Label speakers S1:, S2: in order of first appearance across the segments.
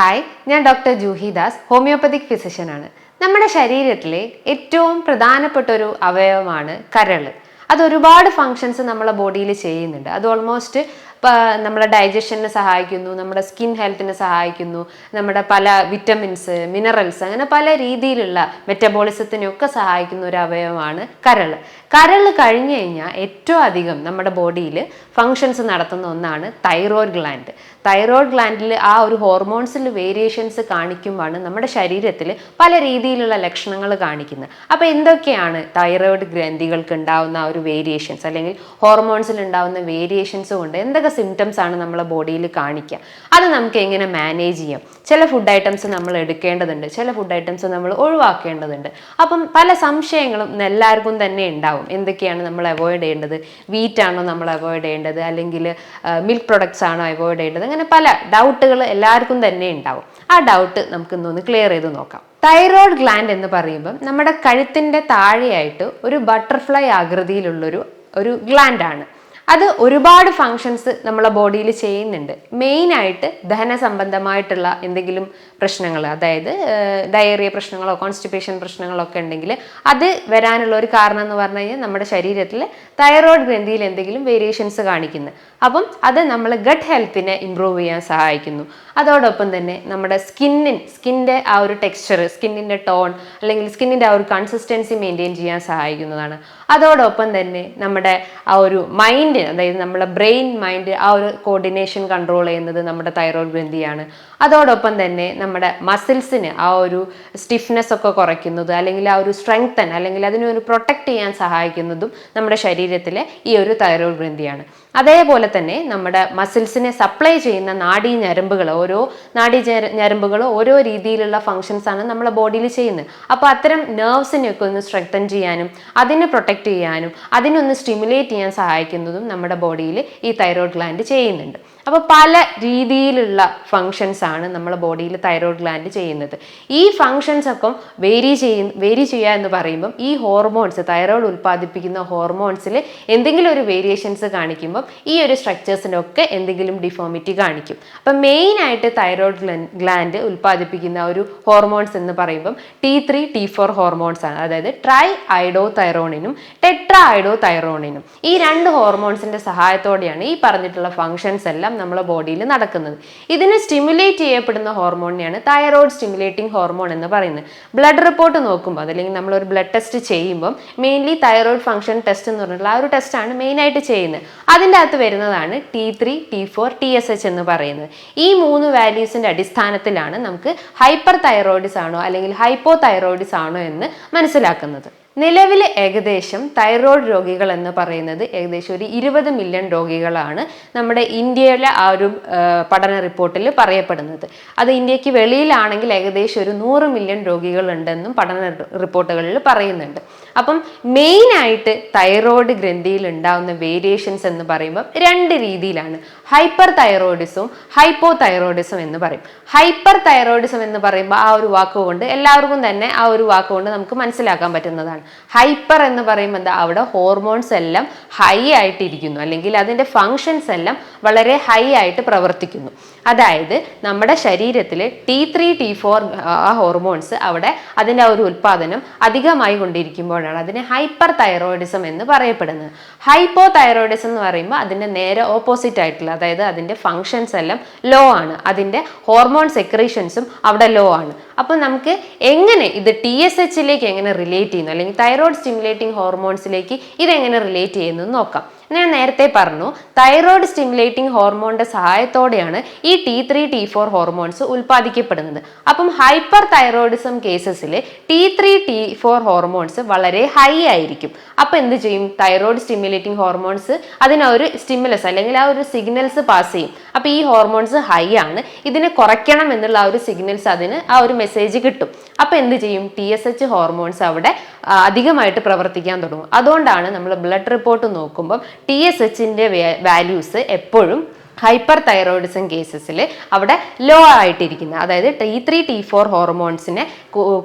S1: Hi ഞാൻ doctor Juhi Das homeopathic ഫിസിഷ്യനാണ് നമ്മുടെ ശരീരത്തിലെ ഏറ്റവും പ്രധാനപ്പെട്ട ഒരു അവയവമാണ് കരൾ അത് ഒരുപാട് ഫങ്ഷൻസ് നമ്മളെ ബോഡിയിൽ ചെയ്യുന്നുണ്ട്. അത് ഓൾമോസ്റ്റ് നമ്മുടെ ഡൈജഷന് സഹായിക്കുന്നു നമ്മുടെ സ്കിൻ ഹെൽത്തിനെ സഹായിക്കുന്നു നമ്മുടെ പല വിറ്റമിൻസ് മിനറൽസ് അങ്ങനെ പല രീതിയിലുള്ള മെറ്റബോളിസത്തിനൊക്കെ സഹായിക്കുന്ന ഒരു അവയവമാണ് കരൾ കരൾ കഴിഞ്ഞു കഴിഞ്ഞാൽ ഏറ്റവും അധികം നമ്മുടെ ബോഡിയിൽ ഫങ്ഷൻസ് നടത്തുന്ന ഒന്നാണ് തൈറോയ്ഡ് ഗ്ലാൻഡ് തൈറോയ്ഡ് ഗ്ലാൻഡിൽ ആ ഒരു ഹോർമോൺസിൽ വേരിയേഷൻസ് കാണിക്കുമ്പോഴാണ് നമ്മുടെ ശരീരത്തിൽ പല രീതിയിലുള്ള ലക്ഷണങ്ങൾ കാണിക്കുന്നത്. അപ്പോൾ എന്തൊക്കെയാണ് തൈറോയ്ഡ് ഗ്രന്ഥികൾക്ക് ഉണ്ടാവുന്ന ആ ഒരു വേരിയേഷൻസ് അല്ലെങ്കിൽ ഹോർമോൺസിൽ ഉണ്ടാവുന്ന വേരിയേഷൻസ് കൊണ്ട് എന്തൊക്കെ സിംറ്റംസ് ആണ് നമ്മളെ ബോഡിയിൽ കാണിക്കുക? അത് നമുക്ക് എങ്ങനെ മാനേജ് ചെയ്യാം? ചില ഫുഡ് ഐറ്റംസ് നമ്മൾ എടുക്കേണ്ടതുണ്ട് ചില ഫുഡ് ഐറ്റംസ് നമ്മൾ ഒഴിവാക്കേണ്ടതുണ്ട്. അപ്പം പല സംശയങ്ങളും എല്ലാവർക്കും തന്നെ ഉണ്ടാവും. എന്തൊക്കെയാണ് നമ്മൾ അവോയ്ഡ് ചെയ്യേണ്ടത്? വീറ്റ് ആണോ നമ്മൾ അവോയ്ഡ് ചെയ്യേണ്ടത്? അല്ലെങ്കിൽ മിൽക്ക് പ്രൊഡക്ട്സ് ആണോ അവോയ്ഡ് ചെയ്യേണ്ടത്? അങ്ങനെ പല ഡൗട്ടുകൾ എല്ലാവർക്കും തന്നെ ഉണ്ടാവും. ആ ഡൗട്ട് നമുക്ക് ഇന്നൊന്ന് ക്ലിയർ ചെയ്ത് നോക്കാം. തൈറോയ്ഡ് ഗ്ലാൻഡ് എന്ന് പറയുമ്പം നമ്മുടെ കഴുത്തിന്റെ താഴെയായിട്ട് ഒരു ബട്ടർഫ്ലൈ ആകൃതിയിലുള്ളൊരു ഒരു ഗ്ലാൻഡ് ആണ്. അത് ഒരുപാട് ഫങ്ഷൻസ് നമ്മളെ ബോഡിയിൽ ചെയ്യുന്നുണ്ട്. മെയിനായിട്ട് ദഹന സംബന്ധമായിട്ടുള്ള എന്തെങ്കിലും പ്രശ്നങ്ങൾ അതായത് ഡയറിയ പ്രശ്നങ്ങളോ കോൺസ്റ്റിപ്പേഷൻ പ്രശ്നങ്ങളോ ഒക്കെ ഉണ്ടെങ്കിൽ അത് വരാനുള്ള ഒരു കാരണം എന്ന് പറഞ്ഞു കഴിഞ്ഞാൽ നമ്മുടെ ശരീരത്തിൽ തൈറോയ്ഡ് ഗ്രന്ഥിയിൽ എന്തെങ്കിലും വേരിയേഷൻസ് കാണിക്കുന്നു. അപ്പം അത് നമ്മൾ ഗട്ട് ഹെൽത്തിനെ ഇമ്പ്രൂവ് ചെയ്യാൻ സഹായിക്കുന്നു. അതോടൊപ്പം തന്നെ നമ്മുടെ സ്കിന്നിൻ സ്കിന്റെ ആ ഒരു ടെക്സ്ചർ സ്കിന്നിന്റെ ടോൺ അല്ലെങ്കിൽ സ്കിന്നിന്റെ ആ ഒരു കൺസിസ്റ്റൻസി മെയിന്റെയിൻ ചെയ്യാൻ സഹായിക്കുന്നതാണ്. അതോടൊപ്പം തന്നെ നമ്മുടെ ആ ഒരു മൈൻഡ് അതായത് നമ്മുടെ ബ്രെയിൻ മൈൻഡ് ആ ഒരു കോർഡിനേഷൻ കൺട്രോൾ ചെയ്യുന്നത് നമ്മുടെ തൈറോയ്ഡ് ഗ്രന്ഥിയാണ്. അതോടൊപ്പം തന്നെ നമ്മുടെ മസിൽസിന് ആ ഒരു സ്റ്റിഫ്നെസ് ഒക്കെ കുറയ്ക്കുന്നത് അല്ലെങ്കിൽ ആ ഒരു സ്ട്രെങ്തൻ അല്ലെങ്കിൽ അതിനെ ഒരു പ്രൊട്ടക്റ്റ് ചെയ്യാൻ സഹായിക്കുന്നതും നമ്മുടെ ശരീരത്തിലെ ഈ ഒരു തൈറോയ്ഡ് ഗ്രന്ഥിയാണ്. അതേപോലെ തന്നെ നമ്മുടെ മസിൽസിനെ സപ്ലൈ ചെയ്യുന്ന നാഡീ ഞരമ്പുകൾ ഓരോ നാഡീ ഞരമ്പുകൾ ഓരോ രീതിയിലുള്ള ഫങ്ഷൻസ് ആണ് നമ്മുടെ ബോഡിയിൽ ചെയ്യുന്നത്. അപ്പോൾ അത്തരം നെർവ്സിനെയൊക്കെ ഒന്ന് സ്ട്രെങ്തൻ ചെയ്യാനും അതിനെ പ്രൊട്ടക്റ്റ് ചെയ്യാനും അതിനൊന്ന് സ്റ്റിമുലേറ്റ് ചെയ്യാൻ സഹായിക്കുന്നതും നമ്മുടെ ബോഡിയിൽ ഈ തൈറോയ്ഡ് ഗ്ലാൻഡ് ചെയ്യുന്നുണ്ട്. അപ്പോൾ പല രീതിയിലുള്ള ഫങ്ഷൻസ് ആണ് നമ്മുടെ ബോഡിയിൽ തൈറോയ്ഡ് ഗ്ലാൻഡ് ചെയ്യുന്നത്. ഈ ഫങ്ഷൻസ് ഒക്കെ വേരി ചെയ്യ വേരി ചെയ്യുക എന്ന് പറയുമ്പം ഈ ഹോർമോൺസ് തൈറോയ്ഡ് ഉൽപ്പാദിപ്പിക്കുന്ന ഹോർമോൺസിൽ എന്തെങ്കിലും ഒരു വേരിയേഷൻസ് കാണിക്കുമ്പോൾ ഈ ഒരു സ്ട്രക്ചേഴ്സിനൊക്കെ എന്തെങ്കിലും ഡിഫോമിറ്റി കാണിക്കും. അപ്പം മെയിനായിട്ട് തൈറോയ്ഡ് ഗ്ലാൻഡ് ഉൽപ്പാദിപ്പിക്കുന്ന ഒരു ഹോർമോൺസ് എന്ന് പറയുമ്പം T three T four hormones ആണ്. അതായത് ട്രൈ ഐഡോ തൈറോണിനും ടെട്രാ ഐഡോ തൈറോണിനും ഈ രണ്ട് ഹോർമോൺസിന്റെ സഹായത്തോടെയാണ് ഈ പറഞ്ഞിട്ടുള്ള ഫങ്ഷൻസ് എല്ലാം നമ്മുടെ ബോഡിയിൽ നടക്കുന്നത്. ഇതിന് സ്റ്റിമുലേറ്റ് ചെയ്യപ്പെടുന്ന ഹോർമോണിനെയാണ് തൈറോയ്ഡ് സ്റ്റിമുലേറ്റിംഗ് ഹോർമോൺ എന്ന് പറയുന്നത്. ബ്ലഡ് റിപ്പോർട്ട് നോക്കുമ്പോൾ അതല്ലെങ്കിൽ നമ്മളൊരു ബ്ലഡ് ടെസ്റ്റ് ചെയ്യുമ്പോൾ മെയിൻലി തൈറോയ്ഡ് ഫങ്ഷൻ ടെസ്റ്റ് എന്ന് പറഞ്ഞിട്ടുള്ള ആ ഒരു ടെസ്റ്റാണ് മെയിനായിട്ട് ചെയ്യുന്നത്. അതിന്റെ അകത്ത് വരുന്നതാണ് T three T four T S H എന്ന് പറയുന്നത്. ഈ മൂന്ന് വാല്യൂസിന്റെ അടിസ്ഥാനത്തിലാണ് നമുക്ക് ഹൈപ്പർ തൈറോയിഡിസ് ആണോ അല്ലെങ്കിൽ ഹൈപ്പോ തൈറോയിഡിസ് ആണോ എന്ന് മനസ്സിലാക്കുന്നത്. നിലവിൽ ഏകദേശം തൈറോയ്ഡ് രോഗികൾ എന്ന് പറയുന്നത് ഏകദേശം ഒരു ഇരുപത് മില്യൺ രോഗികളാണ് നമ്മുടെ ഇന്ത്യയിലെ ആ ഒരു പഠന റിപ്പോർട്ടിൽ പറയപ്പെടുന്നത്. അത് ഇന്ത്യയ്ക്ക് വെളിയിലാണെങ്കിൽ ഏകദേശം ഒരു നൂറ് മില്യൺ രോഗികളുണ്ടെന്നും പഠന റിപ്പോർട്ടുകളിൽ പറയുന്നുണ്ട്. അപ്പം മെയിൻ ആയിട്ട് തൈറോയ്ഡ് ഗ്രന്ഥിയിൽ ഉണ്ടാകുന്ന വേരിയേഷൻസ് എന്ന് പറയുമ്പോൾ രണ്ട് രീതിയിലാണ്. ഹൈപ്പർ തൈറോയിഡിസും ഹൈപ്പോ തൈറോയിഡിസും എന്ന് പറയും. ഹൈപ്പർ തൈറോയിഡിസം എന്ന് പറയുമ്പോൾ ആ ഒരു വാക്കുകൊണ്ട് എല്ലാവർക്കും തന്നെ ആ ഒരു വാക്കുകൊണ്ട് നമുക്ക് മനസ്സിലാക്കാൻ പറ്റുന്നതാണ്. ഹൈപ്പർ എന്ന് പറയുമ്പോൾ എന്താ? അവിടെ ഹോർമോൺസ് എല്ലാം ഹൈ ആയിട്ടിരിക്കുന്നു. അല്ലെങ്കിൽ അതിന്റെ ഫങ്ഷൻസ് എല്ലാം വളരെ ഹൈ ആയിട്ട് പ്രവർത്തിക്കുന്നു. അതായത് നമ്മുടെ ശരീരത്തിൽ T three T four hormones അവിടെ അതിന്റെ ഒരു ഉൽപ്പാദനം അധികമായി കൊണ്ടിരിക്കുമ്പോഴാണ് അതിന് ഹൈപ്പർ തൈറോയിഡിസം എന്ന് പറയപ്പെടുന്നത്. ഹൈപ്പോ തൈറോയിഡിസം എന്ന് പറയുമ്പോൾ അതിന്റെ നേരെ ഓപ്പോസിറ്റ് ആയിട്ടുള്ള അതായത് അതിന്റെ ഫങ്ഷൻസ് എല്ലാം ലോ ആണ്. അതിന്റെ ഹോർമോൺ സെക്രീഷൻസും അവിടെ ലോ ആണ്. അപ്പോൾ നമുക്ക് എങ്ങനെ ഇത് ടി എസ് എച്ചിലേക്ക് എങ്ങനെ റിലേറ്റ് ചെയ്യുന്നു? അല്ലെങ്കിൽ തൈറോയിഡ് സ്റ്റിമുലേറ്റിംഗ് ഹോർമോൺസിലേക്ക് ഇതെങ്ങനെ റിലേറ്റ് ചെയ്യുന്നു നോക്കാം. ഞാൻ നേരത്തെ പറഞ്ഞു തൈറോയ്ഡ് സ്റ്റിമുലേറ്റിംഗ് ഹോർമോണിന്റെ സഹായത്തോടെയാണ് ഈ T three T four hormones ഉൽപ്പാദിക്കപ്പെടുന്നത്. അപ്പം hyperthyroidism കേസസിൽ T three T four hormones വളരെ ഹൈ ആയിരിക്കും. അപ്പം എന്ത് ചെയ്യും? തൈറോയ്ഡ് സ്റ്റിമുലേറ്റിംഗ് ഹോർമോൺസ് അതിന് ഒരു സ്റ്റിമുലസ് അല്ലെങ്കിൽ ആ ഒരു സിഗ്നൽസ് പാസ് ചെയ്യും. അപ്പോൾ ഈ ഹോർമോൺസ് ഹൈ ആണ്. ഇതിനെ കുറയ്ക്കണം എന്നുള്ള ആ ഒരു സിഗ്നൽസ് അതിന് ആ ഒരു മെസ്സേജ് കിട്ടും. അപ്പോൾ എന്ത് ചെയ്യും? ടി എസ് എച്ച് ഹോർമോൺസ് അവിടെ അധികമായിട്ട് പ്രവർത്തിക്കാൻ തുടങ്ങും. അതുകൊണ്ടാണ് നമ്മൾ ബ്ലഡ് റിപ്പോർട്ട് നോക്കുമ്പോൾ ടി എസ് എച്ചിന്റെ വാല്യൂസ് എപ്പോഴും ഹൈപ്പർ തൈറോയിഡിസം കേസസിൽ അവിടെ ലോ ആയിട്ടിരിക്കുന്നത് അതായത് ടി ത്രീ ടി ഫോർ ഹോർമോൺസിനെ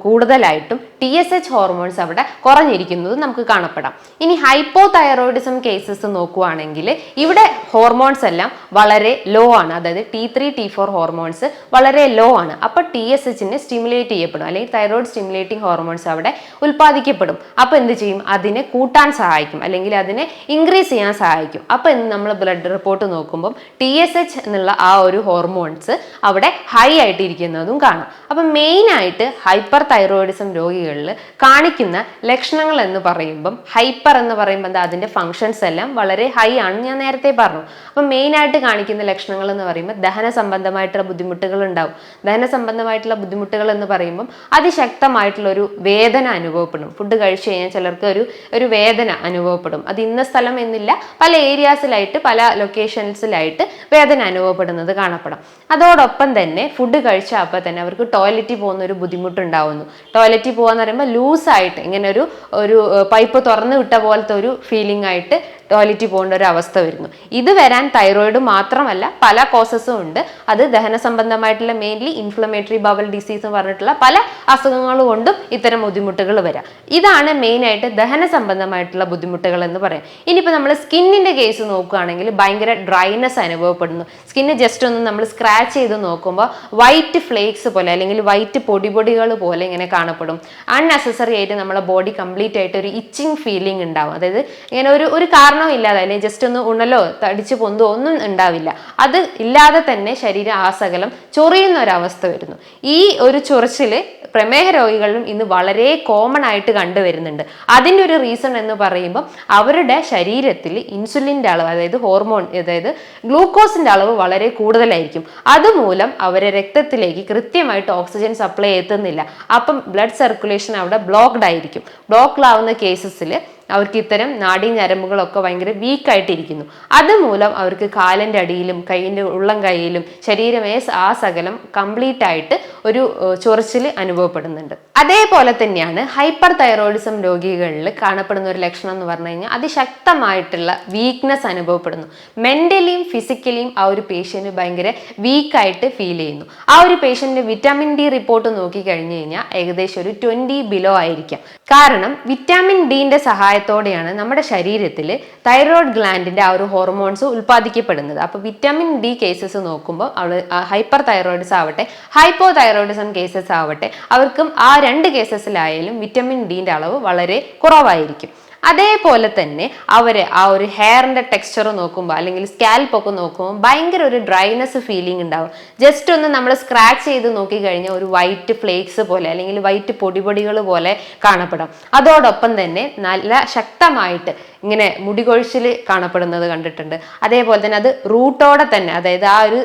S1: കൂടുതലായിട്ടും ടി എസ് എച്ച് ഹോർമോൺസ് അവിടെ കുറഞ്ഞിരിക്കുന്നത് നമുക്ക് കാണപ്പെടാം. ഇനി ഹൈപ്പോ തൈറോയിഡിസം കേസസ് നോക്കുവാണെങ്കിൽ ഇവിടെ ഹോർമോൺസ് എല്ലാം വളരെ ലോ ആണ്. അതായത് T three T four hormones വളരെ ലോ ആണ്. അപ്പോൾ ടി എസ് എച്ചിനെ സ്റ്റിമുലേറ്റ് ചെയ്യപ്പെടും. അല്ലെങ്കിൽ തൈറോയിഡ് സ്റ്റിമുലേറ്റിംഗ് ഹോർമോൺസ് അവിടെ ഉൽപ്പാദിക്കപ്പെടും. അപ്പോൾ എന്ത് ചെയ്യും? അതിനെ കൂട്ടാൻ സഹായിക്കും. അല്ലെങ്കിൽ അതിനെ ഇൻക്രീസ് ചെയ്യാൻ സഹായിക്കും. അപ്പോൾ ഇന്ന് നമ്മൾ ബ്ലഡ് റിപ്പോർട്ട് നോക്കുമ്പോൾ ടി എസ് എച്ച് എന്നുള്ള ആ ഒരു ഹോർമോൺസ് അവിടെ ഹൈ ആയിട്ടിരിക്കുന്നതും കാണാം. അപ്പം മെയിൻ ആയിട്ട് ഹൈപ്പർ തൈറോയിഡിസം രോഗികളിൽ കാണിക്കുന്ന ലക്ഷണങ്ങൾ എന്ന് പറയുമ്പം ഹൈപ്പർ എന്ന് പറയുമ്പോൾ എന്താ അതിന്റെ ഫങ്ഷൻസ് എല്ലാം വളരെ ഹൈ ആണ് ഞാൻ നേരത്തെ പറഞ്ഞു. അപ്പം മെയിനായിട്ട് കാണിക്കുന്ന ലക്ഷണങ്ങൾ എന്ന് പറയുമ്പോൾ ദഹന സംബന്ധമായിട്ടുള്ള ബുദ്ധിമുട്ടുകൾ ഉണ്ടാവും. ദഹന സംബന്ധമായിട്ടുള്ള ബുദ്ധിമുട്ടുകൾ എന്ന് പറയുമ്പം അതിശക്തമായിട്ടുള്ള ഒരു വേദന അനുഭവപ്പെടും. ഫുഡ് കഴിച്ചു കഴിഞ്ഞാൽ ചിലർക്ക് ഒരു ഒരു വേദന അനുഭവപ്പെടും. അത് ഇന്ന സ്ഥലം എന്നില്ല പല ഏരിയാസിലായിട്ട് പല ലൊക്കേഷൻസിലായിട്ട് വേദന അനുഭവപ്പെടുന്നത് കാണപ്പെടും. അതോടൊപ്പം തന്നെ ഫുഡ് കഴിച്ച അപ്പം തന്നെ അവർക്ക് ടോയ്ലറ്റിൽ പോകുന്ന ഒരു ബുദ്ധിമുട്ടുണ്ടാവുന്നു. ടോയ്ലറ്റിൽ പോകാന്ന് പറയുമ്പോൾ ലൂസായിട്ട് ഇങ്ങനെ ഒരു ഒരു പൈപ്പ് തുറന്നു വിട്ട പോലത്തെ ഒരു ഫീലിംഗ് ആയിട്ട് ടോയ്ലറ്റിൽ പോകേണ്ട ഒരു അവസ്ഥ വരുന്നു. ഇത് വരാൻ തൈറോയിഡ് മാത്രമല്ല പല കോസസും ഉണ്ട്. അത് ദഹന സംബന്ധമായിട്ടുള്ള മെയിൻലി ഇൻഫ്ലമേറ്ററി ബവൽ ഡിസീസ് എന്ന് പറഞ്ഞിട്ടുള്ള പല അസുഖങ്ങൾ കൊണ്ടും ഇത്തരം ബുദ്ധിമുട്ടുകൾ വരാം. ഇതാണ് മെയിൻ ആയിട്ട് ദഹന സംബന്ധമായിട്ടുള്ള ബുദ്ധിമുട്ടുകൾ എന്ന് പറയാം. ഇനിയിപ്പോൾ നമ്മൾ സ്കിന്നിന്റെ കേസ് നോക്കുകയാണെങ്കിൽ ഭയങ്കര ഡ്രൈനെസ് അനുഭവപ്പെടുന്നു. സ്കിന്ന് ജസ്റ്റ് ഒന്ന് നമ്മൾ സ്ക്രാച്ച് ചെയ്ത് നോക്കുമ്പോൾ വൈറ്റ് ഫ്ലേക്സ് പോലെ അല്ലെങ്കിൽ വൈറ്റ് പൊടിപൊടികൾ പോലെ ഇങ്ങനെ കാണപ്പെടും. അൺനെസസറി ആയിട്ട് നമ്മുടെ ബോഡി കംപ്ലീറ്റ് ആയിട്ട് ഒരു ഇച്ചിങ് ഫീലിംഗ് ഉണ്ടാവും. അതായത് ഇങ്ങനെ ഒരു ഒരു കാരണവും ഇല്ലാതെ അല്ലെങ്കിൽ ജസ്റ്റ് ഒന്ന് ഉണലോ തടിച്ച് പൊന്തോ ഒന്നും ഉണ്ടാവില്ല. അത് ഇല്ലാതെ തന്നെ ശരീരം ആസകലം ചൊറിയുന്ന ഒരവസ്ഥ വരുന്നു. ഈ ഒരു ചൊറിച്ചിൽ പ്രമേഹ രോഗികളിലും ഇന്ന് വളരെ കോമൺ ആയിട്ട് കണ്ടുവരുന്നുണ്ട് അതിന്റെ ഒരു റീസൺ എന്ന് പറയുമ്പോൾ അവരുടെ ശരീരത്തിൽ ഇൻസുലിന്റെ അളവ് അതായത് ഹോർമോൺ അതായത് ഗ്ലൂക്കോസിന്റെ അളവ് വളരെ കൂടുതലായിരിക്കും. അതുമൂലം അവരെ രക്തത്തിലേക്ക് കൃത്യമായിട്ട് ഓക്സിജൻ സപ്ലൈ എത്തുന്നില്ല. അപ്പം ബ്ലഡ് സർക്കുലേഷൻ അവിടെ ബ്ലോക്ക്ഡ് ആയിരിക്കും. ബ്ലോക്ക്ഡ് കേസസിൽ അവർക്ക് ഇത്തരം നാടി ഞരമ്പുകളൊക്കെ ഭയങ്കര വീക്കായിട്ടിരിക്കുന്നു അതുമൂലം അവർക്ക് കാലിന്റെ അടിയിലും കൈയിന്റെ ഉള്ളം കൈയിലും ശരീരമേ ആ സകലം കംപ്ലീറ്റ് ആയിട്ട് ഒരു ചൊറിച്ചിൽ അനുഭവപ്പെടുന്നുണ്ട്. അതേപോലെ തന്നെയാണ് ഹൈപ്പർ തൈറോയിഡിസം രോഗികളിൽ കാണപ്പെടുന്ന ഒരു ലക്ഷണം എന്ന് പറഞ്ഞു കഴിഞ്ഞാൽ അതിശക്തമായിട്ടുള്ള വീക്ക്നെസ് അനുഭവപ്പെടുന്നു. മെന്റലിയും ഫിസിക്കലിയും ആ ഒരു പേഷ്യന്റ് ഭയങ്കര വീക്കായിട്ട് ഫീൽ ചെയ്യുന്നു. ആ ഒരു പേഷ്യന്റ് വിറ്റാമിൻ ഡി റിപ്പോർട്ട് നോക്കി കഴിഞ്ഞു കഴിഞ്ഞാൽ ഏകദേശം ഒരു ട്വന്റി ബിലോ ആയിരിക്കാം. കാരണം വിറ്റാമിൻ ഡിന്റെ സഹായത്തോടെയാണ് നമ്മുടെ ശരീരത്തിൽ തൈറോയ്ഡ് ഗ്ലാൻഡിന്റെ ആ ഒരു ഹോർമോൺസ് ഉൽപ്പാദിക്കപ്പെടുന്നത്. അപ്പോൾ വിറ്റാമിൻ ഡി കേസസ് നോക്കുമ്പോൾ അവൾ ഹൈപ്പർ തൈറോയിഡ്സ് ആവട്ടെ ഹൈപ്പോ തൈറോയിഡിസം കേസസ് ആവട്ടെ അവർക്കും ആ രണ്ട് കേസസിലായാലും വിറ്റാമിൻ ഡീന്റെ അളവ് വളരെ കുറവായിരിക്കും. അതേപോലെ തന്നെ അവർ ആ ഒരു ഹെയറിന്റെ ടെക്സ്ചർ നോക്കുമ്പോൾ അല്ലെങ്കിൽ സ്കാൽപ്പ് ഒക്കെ നോക്കുമ്പോൾ ഭയങ്കര ഒരു ഡ്രൈനെസ് ഫീലിംഗ് ഉണ്ടാവും. ജസ്റ്റ് ഒന്ന് നമ്മൾ സ്ക്രാച്ച് ചെയ്ത് നോക്കിക്കഴിഞ്ഞാൽ ഒരു വൈറ്റ് ഫ്ലേക്സ് പോലെ അല്ലെങ്കിൽ വൈറ്റ് പൊടിപൊടികൾ പോലെ കാണപ്പെടാം. അതോടൊപ്പം തന്നെ നല്ല ശക്തമായിട്ട് ഇങ്ങനെ മുടികൊഴിച്ചിൽ കാണപ്പെടുന്നത് കണ്ടിട്ടുണ്ട്. അതേപോലെ തന്നെ അത് റൂട്ടോടെ തന്നെ അതായത് ആ ഒരു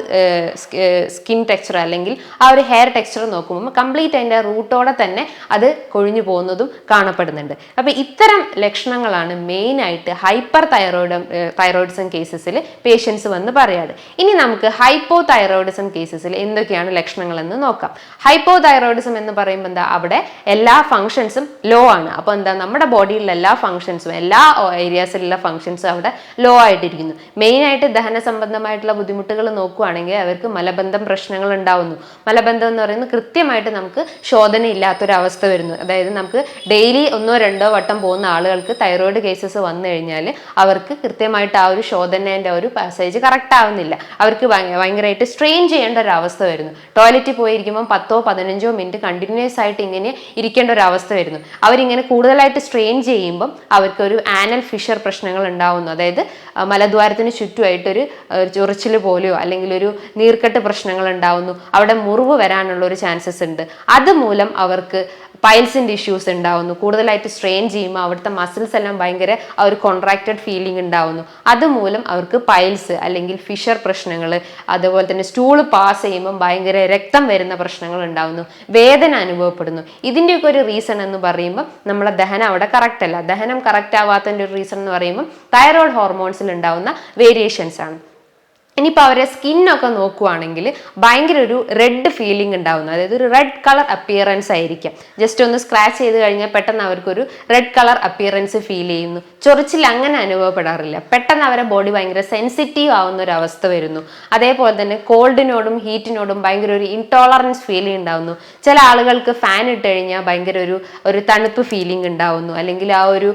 S1: സ്കിൻ ടെക്സ്ചർ അല്ലെങ്കിൽ ആ ഒരു ഹെയർ ടെക്സ്ചർ നോക്കുമ്പോൾ കംപ്ലീറ്റ് അതിന്റെ റൂട്ടോടെ തന്നെ അത് കൊഴിഞ്ഞു പോകുന്നതും കാണപ്പെടുന്നുണ്ട്. അപ്പോൾ ഇത്തരം ലക്ഷണങ്ങളാണ് മെയിനായിട്ട് ഹൈപ്പർ തൈറോയിഡ് തൈറോയിഡിസം കേസസിൽ പേഷ്യൻസ് വന്ന് പറയാറ്. ഇനി നമുക്ക് ഹൈപ്പോ തൈറോയിഡിസം കേസസിൽ എന്തൊക്കെയാണ് ലക്ഷണങ്ങളെന്ന് നോക്കാം. ഹൈപ്പോ തൈറോയിഡിസം എന്ന് പറയുമ്പോൾ എന്താ? അവിടെ എല്ലാ ഫങ്ഷൻസും ലോ ആണ്. അപ്പോൾ എന്താ? നമ്മുടെ ബോഡിയിലുള്ള എല്ലാ ഫങ്ഷൻസും എല്ലാ ഏരിയാസിലുള്ള ഫംഗ്ഷൻസ് അവിടെ ലോ ആയിട്ടിരിക്കുന്നു. മെയിൻ ആയിട്ട് ദഹന സംബന്ധമായിട്ടുള്ള ബുദ്ധിമുട്ടുകൾ നോക്കുകയാണെങ്കിൽ അവർക്ക് മലബന്ധം പ്രശ്നങ്ങൾ ഉണ്ടാവുന്നു. മലബന്ധം എന്ന് പറയുന്നത് കൃത്യമായിട്ട് നമുക്ക് ശോധന ഇല്ലാത്തൊരവസ്ഥ വരുന്നു. അതായത് നമുക്ക് ഡെയിലി ഒന്നോ രണ്ടോ വട്ടം പോകുന്ന ആളുകൾക്ക് തൈറോയിഡ് കേസസ് വന്നു കഴിഞ്ഞാൽ അവർക്ക് കൃത്യമായിട്ട് ആ ഒരു ശോധനേന്റെ ഒരു പാസേജ് കറക്റ്റ് ആവുന്നില്ല. അവർക്ക് ഭയ- ഭയങ്കരമായിട്ട് സ്ട്രെയിൻ ചെയ്യേണ്ട ഒരു അവസ്ഥ വരുന്നു. ടോയ്ലറ്റിൽ പോയിരിക്കുമ്പോൾ പത്തോ പതിനഞ്ചോ മിനിറ്റ് കണ്ടിന്യൂസ് ആയിട്ട് ഇങ്ങനെ ഇരിക്കേണ്ട ഒരു അവസ്ഥ വരുന്നു. അവരിങ്ങനെ കൂടുതലായിട്ട് സ്ട്രെയിൻ ചെയ്യുമ്പം അവർക്ക് ഒരു ആനൽ ഫിഷർ പ്രശ്നങ്ങൾ ഉണ്ടാവുന്നു. അതായത് മലദ്വാരത്തിന് ചുറ്റുമായിട്ടൊരു ചൊറിച്ചിൽ പോലെയോ അല്ലെങ്കിൽ ഒരു നീർക്കെട്ട് പ്രശ്നങ്ങൾ ഉണ്ടാവുന്നു. അവിടെ മുറിവ് വരാനുള്ള ഒരു ചാൻസസ് ഉണ്ട്. അതുമൂലം അവർക്ക് പൈൽസിന്റെ ഇഷ്യൂസ് ഉണ്ടാവുന്നു. കൂടുതലായിട്ട് സ്ട്രെയിൻ ചെയ്യുമ്പോൾ അവിടുത്തെ മസിൽസ് എല്ലാം ഭയങ്കര ആ ഒരു കോൺട്രാക്റ്റഡ് ഫീലിംഗ് ഉണ്ടാവുന്നു. അതുമൂലം അവർക്ക് പൈൽസ് അല്ലെങ്കിൽ ഫിഷർ പ്രശ്നങ്ങൾ അതുപോലെ തന്നെ സ്റ്റൂൾ പാസ് ചെയ്യുമ്പോൾ ഭയങ്കര രക്തം വരുന്ന പ്രശ്നങ്ങൾ ഉണ്ടാവുന്നു. വേദന അനുഭവപ്പെടുന്നു. ഇതിന്റെയൊക്കെ ഒരു റീസൺ എന്ന് പറയുമ്പോൾ നമ്മളെ ദഹനം അവിടെ കറക്റ്റ് അല്ല. ദഹനം കറക്റ്റ് ആവാത്തതിന്റെ ഒരു റീസൺ എന്ന് പറയുമ്പോൾ തൈറോയ്ഡ് ഹോർമോൺസിൽ ഉണ്ടാവുന്ന വേരിയേഷൻസ് ആണ്. ഇനിയിപ്പോൾ അവരെ സ്കിന്നൊക്കെ നോക്കുവാണെങ്കിൽ ഭയങ്കര ഒരു റെഡ് ഫീലിംഗ് ഉണ്ടാവുന്നു. അതായത് ഒരു റെഡ് കളർ അപ്പിയറൻസ് ആയിരിക്കും. ജസ്റ്റ് ഒന്ന് സ്ക്രാച്ച് ചെയ്ത് കഴിഞ്ഞാൽ പെട്ടെന്ന് അവർക്കൊരു റെഡ് കളർ അപ്പിയറൻസ് ഫീൽ ചെയ്യുന്നു. ചൊറിച്ചിൽ അങ്ങനെ അനുഭവപ്പെടാറില്ല. പെട്ടെന്ന് അവരെ ബോഡി ഭയങ്കര സെൻസിറ്റീവ് ആവുന്ന ഒരു അവസ്ഥ വരുന്നു. അതേപോലെ തന്നെ കോൾഡിനോടും ഹീറ്റിനോടും ഭയങ്കര ഒരു ഇൻടോളറൻസ് ഫീലിംഗ് ഉണ്ടാവുന്നു. ചില ആളുകൾക്ക് ഫാൻ ഇട്ട് കഴിഞ്ഞാൽ ഭയങ്കര ഒരു ഒരു തണുപ്പ് ഫീലിംഗ് ഉണ്ടാവുന്നു. അല്ലെങ്കിൽ ആ ഒരു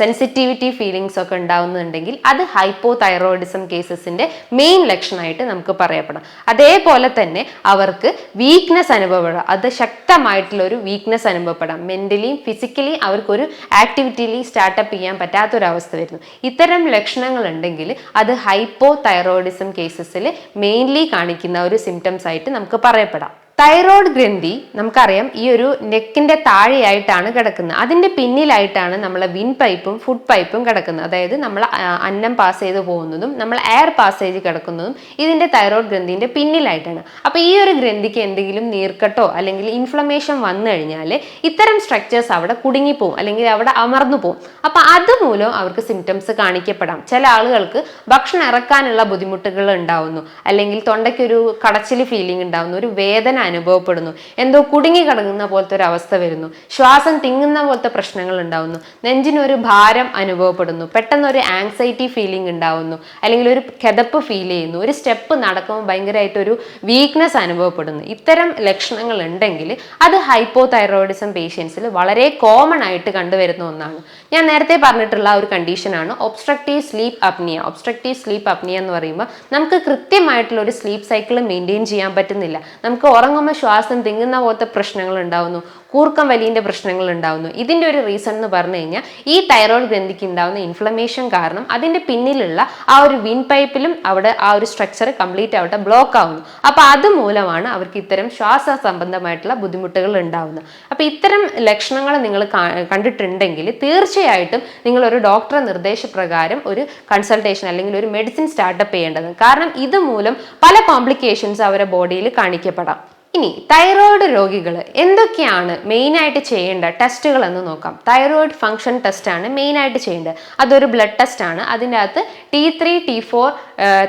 S1: സെൻസിറ്റിവിറ്റി ഫീലിംഗ്സ് ഒക്കെ ഉണ്ടാവുന്നുണ്ടെങ്കിൽ അത് ഹൈപ്പോ തൈറോയിഡിസം കേസസിന്റെ മെയിൻ ലക്ഷണമായിട്ട് നമുക്ക് പറയപ്പെടാം. അതേപോലെ തന്നെ അവർക്ക് വീക്ക്നെസ് അനുഭവപ്പെടാം. അത് ശക്തമായിട്ടുള്ള ഒരു വീക്ക്നെസ് അനുഭവപ്പെടാം. മെന്റലിയും ഫിസിക്കലിയും അവർക്കൊരു ആക്ടിവിറ്റിയിൽ സ്റ്റാർട്ടപ്പ് ചെയ്യാൻ പറ്റാത്തൊരവസ്ഥ വരുന്നു. ഇത്തരം ലക്ഷണങ്ങൾ ഉണ്ടെങ്കിൽ അത് ഹൈപ്പോ തൈറോയിഡിസം കേസസിൽ മെയിൻലി കാണിക്കുന്ന ഒരു സിംറ്റംസ് ആയിട്ട് നമുക്ക് പറയപ്പെടാം. തൈറോയ്ഡ് ഗ്രന്ഥി നമുക്കറിയാം ഈ ഒരു നെക്കിന്റെ താഴെയായിട്ടാണ് കിടക്കുന്നത്. അതിന്റെ പിന്നിലായിട്ടാണ് നമ്മളെ വിൻ പൈപ്പും ഫുഡ് പൈപ്പും കിടക്കുന്നത്. അതായത് നമ്മൾ അന്നം പാസ് ചെയ്ത് പോകുന്നതും നമ്മൾ എയർ പാസേജ് കിടക്കുന്നതും ഇതിന്റെ തൈറോയ്ഡ് ഗ്രന്ഥിന്റെ പിന്നിലായിട്ടാണ്. അപ്പൊ ഈ ഒരു ഗ്രന്ഥിക്ക് എന്തെങ്കിലും നീർക്കട്ടോ അല്ലെങ്കിൽ ഇൻഫ്ലമേഷൻ വന്നു കഴിഞ്ഞാൽ ഇത്തരം സ്ട്രക്ചേഴ്സ് അവിടെ കുടുങ്ങിപ്പോവും അല്ലെങ്കിൽ അവിടെ അമർന്നു പോവും. അപ്പൊ അതുമൂലം അവർക്ക് സിംറ്റംസ് കാണിക്കപ്പെടാം. ചില ആളുകൾക്ക് ഭക്ഷണം ഇറക്കാനുള്ള ബുദ്ധിമുട്ടുകൾ ഉണ്ടാവുന്നു. അല്ലെങ്കിൽ തൊണ്ടയ്ക്കൊരു കടച്ചിൽ ഫീലിംഗ് ഉണ്ടാവുന്നു ഒരു വേദന അനുഭവപ്പെടുന്നു. എന്തോ കുടുങ്ങി കിടങ്ങുന്ന പോലത്തെ ഒരു അവസ്ഥ വരുന്നു. ശ്വാസം തിങ്ങുന്ന പോലത്തെ പ്രശ്നങ്ങൾ ഉണ്ടാവുന്നു. നെഞ്ചിനൊരു ഭാരം അനുഭവപ്പെടുന്നു. പെട്ടെന്ന് ഒരു ആങ്സൈറ്റി ഫീലിംഗ് ഉണ്ടാവുന്നു. അല്ലെങ്കിൽ ഒരു കിതപ്പ് ഫീൽ ചെയ്യുന്നു. ഒരു സ്റ്റെപ്പ് നടക്കുമ്പോൾ ഭയങ്കരമായിട്ടൊരു വീക്ക്നെസ് അനുഭവപ്പെടുന്നു. ഇത്തരം ലക്ഷണങ്ങൾ ഉണ്ടെങ്കിൽ അത് ഹൈപ്പോ തൈറോയിഡിസം പേഷ്യൻസിൽ വളരെ കോമൺ ആയിട്ട് കണ്ടുവരുന്ന ഒന്നാണ്. ഞാൻ നേരത്തെ പറഞ്ഞിട്ടുള്ള ഒരു കണ്ടീഷനാണ് obstructive sleep apnoea obstructive sleep apnoea എന്ന് പറയുമ്പോൾ നമുക്ക് കൃത്യമായിട്ടുള്ള ഒരു സ്ലീപ്പ് സൈക്കിൾ മെയിന്റെയിൻ ചെയ്യാൻ പറ്റുന്നില്ല. നമുക്ക് ഉറങ്ങുമ്പോൾ ശ്വാസം തിങ്ങുന്ന പോലത്തെ പ്രശ്നങ്ങൾ ഉണ്ടാവുന്നു. കൂർക്കം വലിയന്റെ പ്രശ്നങ്ങൾ ഉണ്ടാവുന്നു. ഇതിന്റെ ഒരു റീസൺ എന്ന് പറഞ്ഞു കഴിഞ്ഞാൽ ഈ തൈറോയ്ഡ് ഗ്രന്ഥിക്ക് ഉണ്ടാവുന്ന ഇൻഫ്ലമേഷൻ കാരണം അതിന്റെ പിന്നിലുള്ള ആ ഒരു വിൻ പൈപ്പിലും അവിടെ ആ ഒരു സ്ട്രക്ചർ കംപ്ലീറ്റ് ആവട്ടെ ബ്ലോക്ക് ആവുന്നു. അപ്പോൾ അതുമൂലമാണ് അവർക്ക് ഇത്തരം ശ്വാസ സംബന്ധമായിട്ടുള്ള ബുദ്ധിമുട്ടുകൾ ഉണ്ടാവുന്നത്. അപ്പോൾ ഇത്തരം ലക്ഷണങ്ങൾ നിങ്ങൾ കണ്ടിട്ടുണ്ടെങ്കിൽ തീർച്ചയായിട്ടും നിങ്ങൾ ഒരു ഡോക്ടറെ നിർദ്ദേശപ്രകാരം ഒരു കൺസൾട്ടേഷൻ അല്ലെങ്കിൽ ഒരു മെഡിസിൻ സ്റ്റാർട്ടപ്പ് ചെയ്യേണ്ടത് കാരണം ഇതുമൂലം പല കോംപ്ലിക്കേഷൻസ് അവരുടെ ബോഡിയിൽ കാണിക്കപ്പെടാം. ഇനി തൈറോയിഡ് രോഗികൾ എന്തൊക്കെയാണ് മെയിനായിട്ട് ചെയ്യേണ്ട ടെസ്റ്റുകൾ എന്ന് നോക്കാം. തൈറോയിഡ് ഫംഗ്ഷൻ ടെസ്റ്റ് ആണ് മെയിനായിട്ട് ചെയ്യേണ്ടത്. അതൊരു ബ്ലഡ് ടെസ്റ്റ് ആണ്. അതിന്റെ അകത്ത് T three T four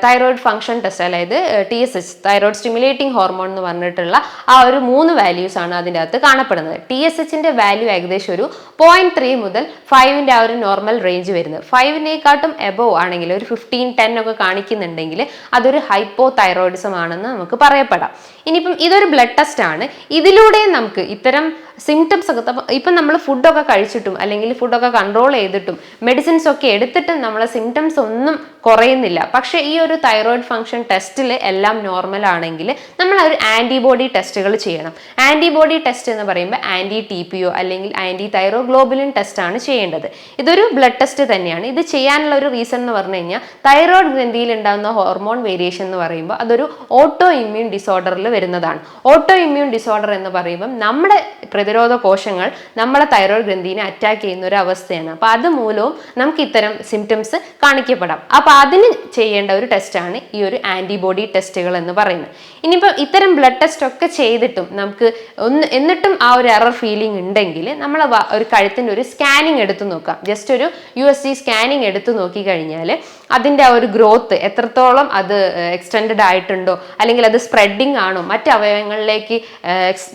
S1: thyroid function test അതായത് T S H thyroid stimulating hormone എന്ന് പറഞ്ഞിട്ടുള്ള ആ ഒരു മൂന്ന് വാല്യൂസ് ആണ് അതിന്റെ അകത്ത് കാണപ്പെടുന്നത്. ടി എസ് എച്ചിന്റെ വാല്യൂ ഏകദേശം ഒരു പോയിന്റ് ത്രീ മുതൽ ഫൈവിന്റെ ആ ഒരു നോർമൽ റേഞ്ച് വരുന്നത്. ഫൈവിനേക്കാട്ടും എബോവ് ആണെങ്കിൽ ഒരു ഫിഫ്റ്റീൻ ടെൻ ഒക്കെ കാണിക്കുന്നുണ്ടെങ്കിൽ അതൊരു ഹൈപ്പോ തൈറോയിഡിസം ആണെന്ന് നമുക്ക് പറയപ്പെടാം. ഇനിയിപ്പം ഇതൊരു ബ്ലഡ് ടെസ്റ്റ് ആണ്. ഇതിലൂടെ നമുക്ക് ഇത്തരം സിംറ്റംസ് ഒക്കെ ഇപ്പം നമ്മൾ ഫുഡൊക്കെ കഴിച്ചിട്ടും അല്ലെങ്കിൽ ഫുഡൊക്കെ കൺട്രോൾ ചെയ്തിട്ടും മെഡിസിൻസ് ഒക്കെ എടുത്തിട്ടും നമ്മളെ സിംറ്റംസ് ഒന്നും കുറയുന്നില്ല. പക്ഷേ ഈ ഒരു തൈറോയിഡ് ഫംഗ്ഷൻ ടെസ്റ്റിൽ എല്ലാം നോർമൽ ആണെങ്കിൽ നമ്മൾ ഒരു ആന്റിബോഡി ടെസ്റ്റുകൾ ചെയ്യണം. ആന്റിബോഡി ടെസ്റ്റ് എന്ന് പറയുമ്പോൾ ആന്റി ടി പി ഒ അല്ലെങ്കിൽ ആന്റി തൈറോ ഗ്ലോബുലിൻ ടെസ്റ്റാണ് ചെയ്യേണ്ടത്. ഇതൊരു ബ്ലഡ് ടെസ്റ്റ് തന്നെയാണ്. ഇത് ചെയ്യാനുള്ള ഒരു റീസൺ എന്ന് പറഞ്ഞു കഴിഞ്ഞാൽ തൈറോയിഡ് ഗ്രന്ഥിയിൽ ഉണ്ടാകുന്ന ഹോർമോൺ വേരിയേഷൻ എന്ന് പറയുമ്പോൾ അതൊരു ഓട്ടോ ഇമ്മ്യൂൺ ഡിസോർഡറിൽ വരുന്നതാണ്. ഓട്ടോ ഇമ്മ്യൂൺ ഡിസോർഡർ എന്ന് പറയുമ്പം നമ്മുടെ പ്രതിരോധ കോശങ്ങൾ നമ്മളെ തൈറോയ്ഡ് ഗ്രന്ഥിനെ അറ്റാക്ക് ചെയ്യുന്ന ഒരു അവസ്ഥയാണ് അപ്പോൾ അതുമൂലവും നമുക്ക് ഇത്തരം സിംറ്റംസ് കാണിക്കപ്പെടാം. അപ്പോൾ അതിന് ചെയ്യേണ്ട ഒരു ടെസ്റ്റാണ് ഈ ഒരു ആന്റിബോഡി ടെസ്റ്റുകൾ എന്ന് പറയുന്നത്. ഇനിയിപ്പോൾ ഇത്തരം ബ്ലഡ് ടെസ്റ്റ് ഒക്കെ ചെയ്തിട്ടും നമുക്ക് ഒന്ന് എന്നിട്ടും ആ ഒരു എറർ ഫീലിംഗ് ഉണ്ടെങ്കിൽ നമ്മൾ ഒരു കഴുത്തിന്റെ ഒരു സ്കാനിങ് എടുത്തു നോക്കാം. ജസ്റ്റ് ഒരു യു എസ് ജി സ്കാനിങ് എടുത്ത് നോക്കി കഴിഞ്ഞാൽ അതിന്റെ ആ ഒരു ഗ്രോത്ത് എത്രത്തോളം അത് എക്സ്റ്റെൻഡ് ആയിട്ടുണ്ടോ? അല്ലെങ്കിൽ അത് സ്പ്രെഡിങ് ആണോ? മറ്റ് അവയവങ്ങളിലേക്ക്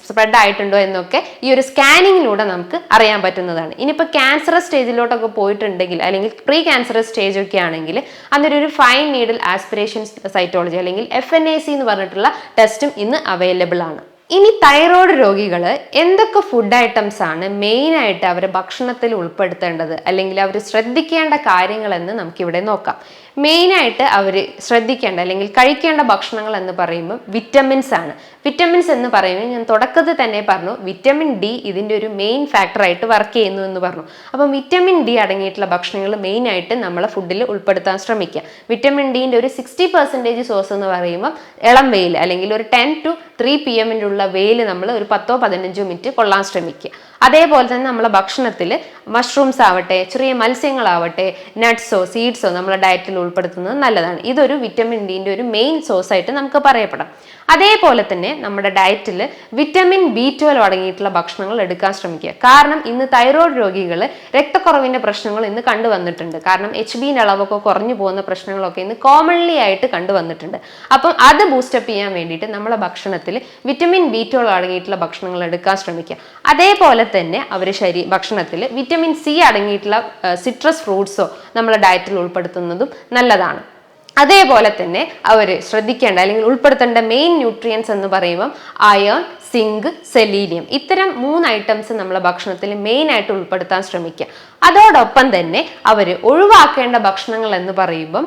S1: സ്പ്രെഡ് ആയിട്ടുണ്ടോ എന്നൊക്കെ ഈ ഒരു സ്കാനിങ്ങിലൂടെ നമുക്ക് അറിയാൻ പറ്റുന്നതാണ്. ഇനിയിപ്പോൾ ക്യാൻസറസ് സ്റ്റേജിലോട്ടൊക്കെ പോയിട്ടുണ്ടെങ്കിൽ അല്ലെങ്കിൽ പ്രീ ക്യാൻസറസ് സ്റ്റേജ് ഒക്കെ ആണെങ്കിൽ അന്നേരം ഒരു ഫൈൻ നീഡിൽ ആസ്പിറേഷൻ സൈറ്റോളജി അല്ലെങ്കിൽ എഫ് എൻ എ സി എന്ന് പറഞ്ഞിട്ടുള്ള ടെസ്റ്റും ഇന്ന് അവൈലബിൾ ആണ്. ഇനി തൈറോയ്ഡ് രോഗികൾ എന്തൊക്കെ ഫുഡ് ഐറ്റംസ് ആണ് മെയിനായിട്ട് അവരെ ഭക്ഷണത്തിൽ ഉൾപ്പെടുത്തേണ്ടത്? അല്ലെങ്കിൽ അവർ ശ്രദ്ധിക്കേണ്ട കാര്യങ്ങളെന്ന് നമുക്കിവിടെ നോക്കാം. മെയിനായിട്ട് അവർ ശ്രദ്ധിക്കേണ്ട അല്ലെങ്കിൽ കഴിക്കേണ്ട ഭക്ഷണങ്ങൾ എന്ന് പറയുമ്പോൾ വിറ്റമിൻസ് ആണ്. വിറ്റമിൻസ് എന്ന് പറയുമ്പോൾ ഞാൻ തുടക്കത്തിൽ തന്നെ പറഞ്ഞു വിറ്റമിൻ ഡി ഇതിന്റെ ഒരു മെയിൻ ഫാക്ടറായിട്ട് വർക്ക് ചെയ്യുന്നു എന്ന് പറഞ്ഞു. അപ്പം വിറ്റമിൻ ഡി അടങ്ങിയിട്ടുള്ള ഭക്ഷണങ്ങൾ മെയിനായിട്ട് നമ്മളെ ഫുഡിൽ ഉൾപ്പെടുത്താൻ ശ്രമിക്കുക. വിറ്റമിൻ ഡിന്റെ ഒരു സിക്സ്റ്റി പെർസെന്റേജ് സോഴ്സ് എന്ന് പറയുമ്പോൾ ഇളം വെയിൽ അല്ലെങ്കിൽ ഒരു ടെൻ ടു ത്രീ പി എമ്മിന്റെ ഉള്ള വെയിൽ നമ്മൾ ഒരു പത്തോ പതിനഞ്ചോ മിനിറ്റ് കൊള്ളാൻ ശ്രമിക്കുക. അതേപോലെ തന്നെ നമ്മളെ ഭക്ഷണത്തിൽ മഷ്റൂംസ് ആവട്ടെ ചെറിയ മത്സ്യങ്ങളാവട്ടെ നട്ട്സോ സീഡ്സോ നമ്മളെ ഡയറ്റിൽ ഉൾപ്പെടുത്തുന്നത് നല്ലതാണ്. ഇതൊരു വിറ്റമിൻ ഡിന്റെ ഒരു മെയിൻ സോഴ്സ് ആയിട്ട് നമുക്ക് പറയപ്പെടാം. അതേപോലെ തന്നെ നമ്മുടെ ഡയറ്റിൽ വിറ്റമിൻ ബി ട്വൽവ് അടങ്ങിയിട്ടുള്ള ഭക്ഷണങ്ങൾ എടുക്കാൻ ശ്രമിക്കുക. കാരണം ഇന്ന് തൈറോയ്ഡ് രോഗികൾ രക്തക്കുറവിന്റെ പ്രശ്നങ്ങൾ ഇന്ന് കണ്ടുവന്നിട്ടുണ്ട്. കാരണം എച്ച് ബിന്റെ അളവൊക്കെ കുറഞ്ഞു പോകുന്ന പ്രശ്നങ്ങളൊക്കെ ഇന്ന് കോമൺലി ആയിട്ട് കണ്ടുവന്നിട്ടുണ്ട്. അപ്പം അത് ബൂസ്റ്റപ്പ് ചെയ്യാൻ വേണ്ടിയിട്ട് നമ്മളെ ഭക്ഷണത്തിൽ വിറ്റമിൻ ബി ട്വൽവ് അടങ്ങിയിട്ടുള്ള ഭക്ഷണങ്ങൾ എടുക്കാൻ ശ്രമിക്കുക. അതേപോലെ തന്നെ അവർ ശരീ ഭക്ഷണത്തിൽ വിറ്റമിൻ സി അടങ്ങിയിട്ടുള്ള സിട്രസ് ഫ്രൂട്ട്സോ നമ്മളെ ഡയറ്റിൽ ഉൾപ്പെടുത്തുന്നതും നല്ലതാണ്. അതേപോലെ തന്നെ അവർ ശ്രദ്ധിക്കേണ്ട അല്ലെങ്കിൽ ഉൾപ്പെടുത്തേണ്ട മെയിൻ ന്യൂട്രിയൻസ് എന്ന് പറയുമ്പം അയൺ സിങ്ക് സെലീനിയം ഇത്തരം മൂന്ന് ഐറ്റംസ് നമ്മളെ ഭക്ഷണത്തിൽ മെയിൻ ആയിട്ട് ഉൾപ്പെടുത്താൻ ശ്രമിക്കുക അതോടൊപ്പം തന്നെ അവർ ഒഴിവാക്കേണ്ട ഭക്ഷണങ്ങൾ എന്ന് പറയുമ്പം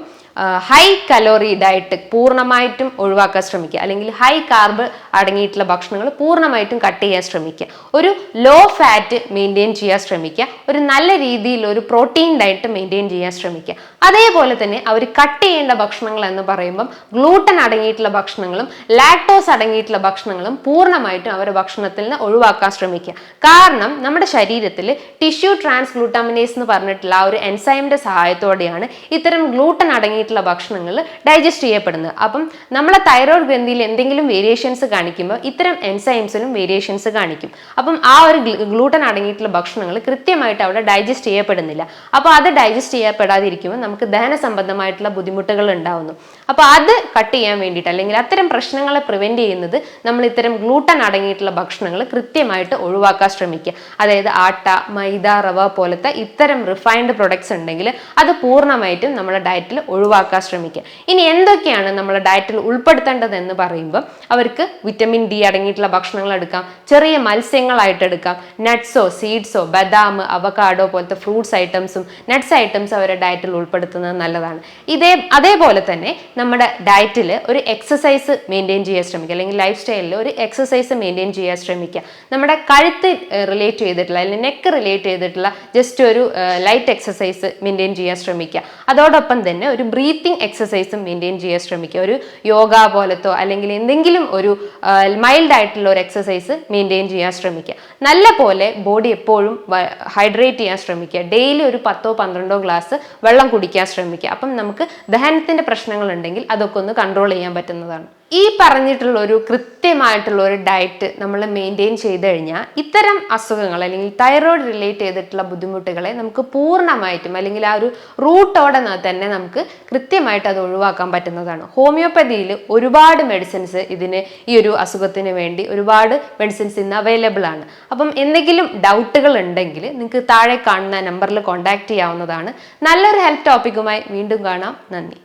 S1: ഹൈ കലോറി ഡയറ്റ് പൂർണമായിട്ടും ഒഴിവാക്കാൻ ശ്രമിക്കുക അല്ലെങ്കിൽ ഹൈ കാർബ് അടങ്ങിയിട്ടുള്ള ഭക്ഷണങ്ങൾ പൂർണമായിട്ടും കട്ട് ചെയ്യാൻ ശ്രമിക്കുക. ഒരു ലോ ഫാറ്റ് മെയിന്റെയിൻ ചെയ്യാൻ ശ്രമിക്കുക. ഒരു നല്ല രീതിയിൽ ഒരു പ്രോട്ടീൻ ഡയറ്റ് മെയിന്റെയിൻ ചെയ്യാൻ ശ്രമിക്കുക. അതേപോലെ തന്നെ അവർ കട്ട് ചെയ്യേണ്ട ഭക്ഷണങ്ങൾ എന്ന് പറയുമ്പം ഗ്ലൂട്ടൻ അടങ്ങിയിട്ടുള്ള ഭക്ഷണങ്ങളും ലാക്ടോസ് അടങ്ങിയിട്ടുള്ള ഭക്ഷണങ്ങളും പൂർണമായിട്ടും അവരുടെ ഭക്ഷണത്തിൽ നിന്ന് ഒഴിവാക്കാൻ ശ്രമിക്കുക. കാരണം നമ്മുടെ ശരീരത്തിൽ ടിഷ്യൂ ട്രാൻസ് ഗ്ലൂട്ടാമിനേസ് എന്ന് പറഞ്ഞിട്ടുള്ള ആ ഒരു എൻസൈമിന്റെ സഹായത്തോടെയാണ് ഇത്തരം ഗ്ലൂട്ടൻ അടങ്ങിയിട്ടുള്ള ഭക്ഷണങ്ങൾ ഡൈജസ്റ്റ് ചെയ്യപ്പെടുന്നത്. അപ്പം നമ്മളെ തൈറോയ്ഡ് ഗ്രന്ഥിയിൽ എന്തെങ്കിലും വേരിയേഷൻസ് കാണിക്കുമ്പോൾ ഇത്തരം എൻസൈംസിലും വേരിയേഷൻസ് കാണിക്കും. അപ്പം ആ ഒരു ഗ്ലൂട്ടൻ അടങ്ങിയിട്ടുള്ള ഭക്ഷണങ്ങൾ കൃത്യമായിട്ട് അവിടെ ഡൈജസ്റ്റ് ചെയ്യപ്പെടുന്നില്ല. അപ്പോൾ അത് ഡൈജസ്റ്റ് ചെയ്യപ്പെടാതിരിക്കുമ്പോൾ നമുക്ക് ദഹന സംബന്ധമായിട്ടുള്ള ബുദ്ധിമുട്ടുകൾ ഉണ്ടാവുന്നു. അപ്പോൾ അത് കട്ട് ചെയ്യാൻ വേണ്ടിയിട്ട് അല്ലെങ്കിൽ അത്തരം പ്രശ്നങ്ങളെ പ്രിവെന്റ് ചെയ്യുന്നത് നമ്മൾ ഇത്തരം ഗ്ലൂട്ടൻ അടങ്ങിയിട്ടുള്ള ഭക്ഷണങ്ങൾ കൃത്യമായിട്ട് ഒഴിവാക്കാൻ ശ്രമിക്കുക. അതായത് ആട്ട മൈദ റവ പോലത്തെ ഇത്തരം റിഫൈൻഡ് പ്രൊഡക്ട്സ് ഉണ്ടെങ്കിൽ അത് പൂർണമായിട്ടും നമ്മുടെ ഡയറ്റിൽ ഒഴിവാക്കാൻ ശ്രമിക്കുക. ഇനി എന്തൊക്കെയാണ് നമ്മുടെ ഡയറ്റിൽ ഉൾപ്പെടുത്തേണ്ടത് എന്ന് പറയുമ്പോൾ അവർക്ക് വിറ്റമിൻ ഡി അടങ്ങിയിട്ടുള്ള ഭക്ഷണങ്ങൾ എടുക്കാം. ചെറിയ മത്സ്യങ്ങളായിട്ട് എടുക്കാം. നട്ട്സോ സീഡ്സോ ബദാം അവക്കാഡോ പോലത്തെ ഫ്രൂട്ട്സ് ഐറ്റംസും നട്ട്സ് ഐറ്റംസ് അവരുടെ ഡയറ്റിൽ ഉൾപ്പെടുത്തുന്നത് നല്ലതാണ്. ഇതേ അതേപോലെ തന്നെ നമ്മുടെ ഡയറ്റിൽ ഒരു എക്സസൈസ് മെയിന്റെയിൻ ചെയ്യാൻ ശ്രമിക്കുക. അല്ലെങ്കിൽ ലൈഫ് സ്റ്റൈലിൽ ഒരു എക്സസൈസ് മെയിന്റെയിൻ ചെയ്യാൻ ശ്രമിക്കുക. നമ്മുടെ കഴുത്ത് റിലേറ്റ് ചെയ്തിട്ടുള്ള അല്ലെങ്കിൽ നെക്ക് റിലേറ്റ് ചെയ്തിട്ടുള്ള ജസ്റ്റ് ഒരു ലൈറ്റ് എക്സസൈസ് മെയിന്റെയിൻ ചെയ്യാൻ ശ്രമിക്കുക. അതോടൊപ്പം തന്നെ ഒരു ബ്രീത്തിങ് എക്സസൈസും മെയിന്റെയിൻ ചെയ്യാൻ ശ്രമിക്കുക. ഒരു യോഗ പോലത്തോ അല്ലെങ്കിൽ എന്തെങ്കിലും ഒരു മൈൽഡ് ആയിട്ടുള്ള ഒരു എക്സസൈസ് മെയിന്റെയിൻ ചെയ്യാൻ ശ്രമിക്കുക. നല്ല പോലെ ബോഡി എപ്പോഴും ഹൈഡ്രേറ്റ് ചെയ്യാൻ ശ്രമിക്കുക. ഡെയിലി ഒരു പത്തോ പന്ത്രണ്ടോ ഗ്ലാസ് വെള്ളം കുടിക്കാൻ ശ്രമിക്കുക. അപ്പം നമുക്ക് ദഹനത്തിന്റെ പ്രശ്നങ്ങൾ ഉണ്ടെങ്കിൽ അതൊക്കെ ഒന്ന് കൺട്രോൾ ചെയ്യാൻ പറ്റുന്നതാണ്. ഈ പറഞ്ഞിട്ടുള്ള ഒരു കൃത്യമായിട്ടുള്ള ഒരു ഡയറ്റ് നമ്മൾ മെയിന്റെയിൻ ചെയ്ത് കഴിഞ്ഞാൽ ഇത്തരം അസുഖങ്ങൾ അല്ലെങ്കിൽ തൈറോയ്ഡ് റിലേറ്റ് ചെയ്തിട്ടുള്ള ബുദ്ധിമുട്ടുകളെ നമുക്ക് പൂർണമായിട്ടും അല്ലെങ്കിൽ ആ ഒരു റൂട്ടോടെ തന്നെ നമുക്ക് കൃത്യമായിട്ട് അത് ഒഴിവാക്കാൻ പറ്റുന്നതാണ്. ഹോമിയോപ്പതിയിൽ ഒരുപാട് മെഡിസിൻസ് ഇതിന് ഈ ഒരു അസുഖത്തിന് വേണ്ടി ഒരുപാട് മെഡിസിൻസ് ഇന്ന് അവൈലബിൾ ആണ്. അപ്പം എന്തെങ്കിലും ഡൗട്ടുകൾ ഉണ്ടെങ്കിൽ നിങ്ങൾക്ക് താഴെ കാണുന്ന നമ്പറിൽ കോൺടാക്ട് ചെയ്യാവുന്നതാണ്. നല്ലൊരു ഹെൽത്ത് ടോപ്പിക്കുമായി വീണ്ടും കാണാം. നന്ദി.